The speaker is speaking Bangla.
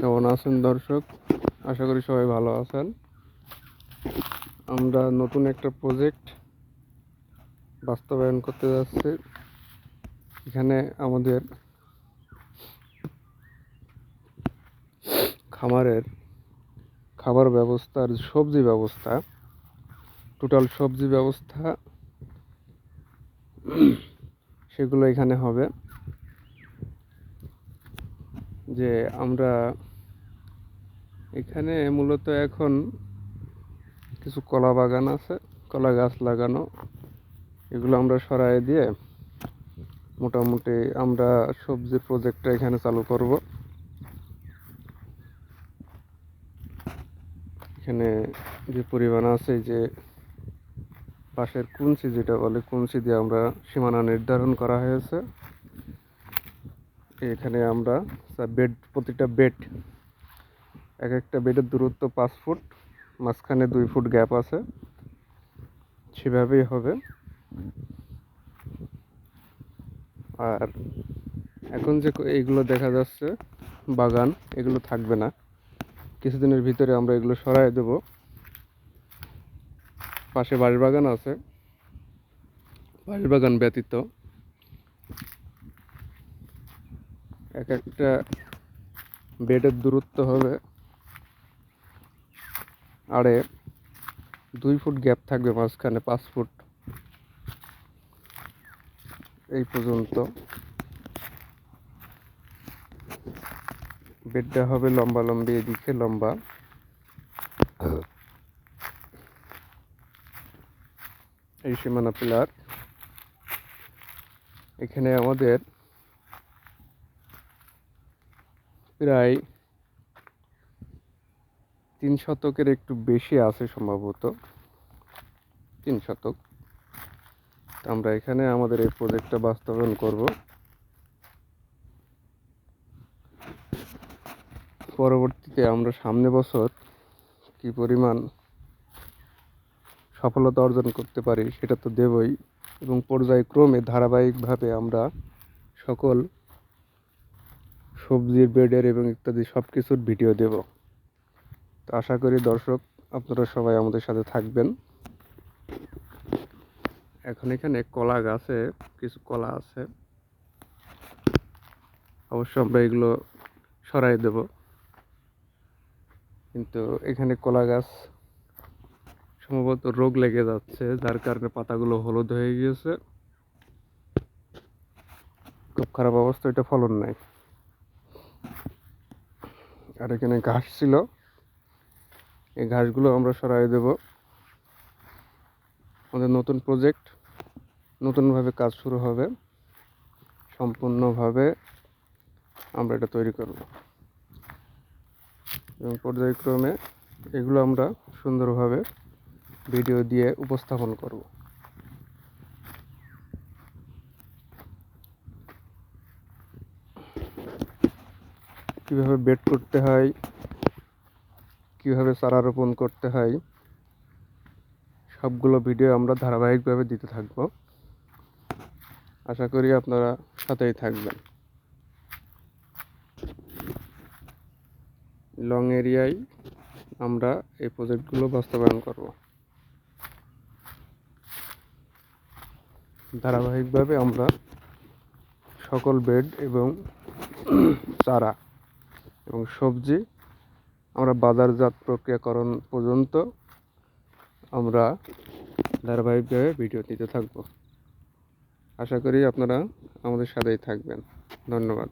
কেমন আছেন দর্শক? আশা করি সবাই ভালো আছেন। আমরা নতুন একটা প্রজেক্ট বাস্তবায়ন করতে যাচ্ছি। এখানে আমাদের খামারের খাবার ব্যবস্থার সবজি ব্যবস্থা টোটাল সবজি ব্যবস্থা সেগুলো এখানে হবে। যে আমরা এখানে মূলত এখন কিছু কলা বাগান আছে, কলা গাছ লাগানো। এগুলো আমরা সরাই দিয়ে মোটামুটি আমরা সবজির প্রজেক্টটা এখানে চালু করব। এখানে যে পরিমাণ আছে যে পাশের কুঞ্চি যেটা বলে, কুঞ্চি দিয়ে আমরা সীমানা নির্ধারণ করা হয়েছে। এখানে আমরা বেড প্রতিটা বেড এক একটা বেডের দূরত্ব পাঁচ ফুট, মাঝখানে দুই ফুট গ্যাপ আছে। সেভাবেই হবে। আর এখন যে এইগুলো দেখা যাচ্ছে, বাগান, এগুলো থাকবে না। কিছুদিনের ভিতরে আমরা এগুলো সরাই দেব। পাশে বাড়ির বাগান আছে। বাড়ির বাগান ব্যতীত এক একটা বেডের দূরত্ব হবে আরে দুই ফুট গ্যাপ থাকবে মাঝখানে, পাঁচ ফুট। এই পর্যন্ত। বেডটা হবে লম্বা লম্বি, এদিকে লম্বা। এই সীমানা পিলার। এখানে আমাদের প্রায় তিন শতকের একটু বেশি আছে সম্ভবত। তিন শতক। আমরা এখানে আমাদের এই প্রজেক্টটা বাস্তবায়ন করব। পরবর্তীতে আমরা সামনে বছর কি পরিমাণ সফলতা অর্জন করতে পারি সেটা তো দেবই এবং পর্যায়ক্রমে ধারাবাহিকভাবে আমরা সকল সবজির বেডের এবং ইত্যাদি সব কিছুর ভিডিও দেব। তো আশা করি দর্শক, আপনারা সবাই আমাদের সাথে থাকবেন। এখন এখানে কলা গাছে কিছু কলা আছে। অবশ্য আমরা এগুলো সরাই দেব। কিন্তু এখানে কলা গাছ সম্ভবত রোগ লেগে যাচ্ছে, যার কারণে পাতাগুলো হলুদ হয়ে গিয়েছে। খুব খারাপ অবস্থা, এটা ফলন নাই। আর এখানে ঘাস ছিল। এই ঘাসগুলো আমরা সরাই দেব। আমাদের নতুন প্রজেক্ট নতুনভাবে কাজ শুরু হবে। সম্পূর্ণভাবে আমরা এটা তৈরি করব। এবং পর্যায়ক্রমে এগুলো আমরা সুন্দরভাবে ভিডিও দিয়ে উপস্থাপন করব। কীভাবে বেড করতে হয় কীভাবে চারা রোপণ করতে হয়, সবগুলো ভিডিও আমরা ধারাবাহিকভাবে দিতে থাকব। আশা করি আপনারা সাথেই থাকবেন। লং এরিয়ায় আমরা এই প্রজেক্টগুলো বাস্তবায়ন করব। ধারাবাহিকভাবে আমরা সকল বেড এবং চারা এবং সবজি আমরা বাজারজাত প্রক্রিয়াকরণ পর্যন্ত আমরা ধারাবাহিকভাবে ভিডিও দিতে থাকব। আশা করি আপনারা আমাদের সাথেই থাকবেন। ধন্যবাদ।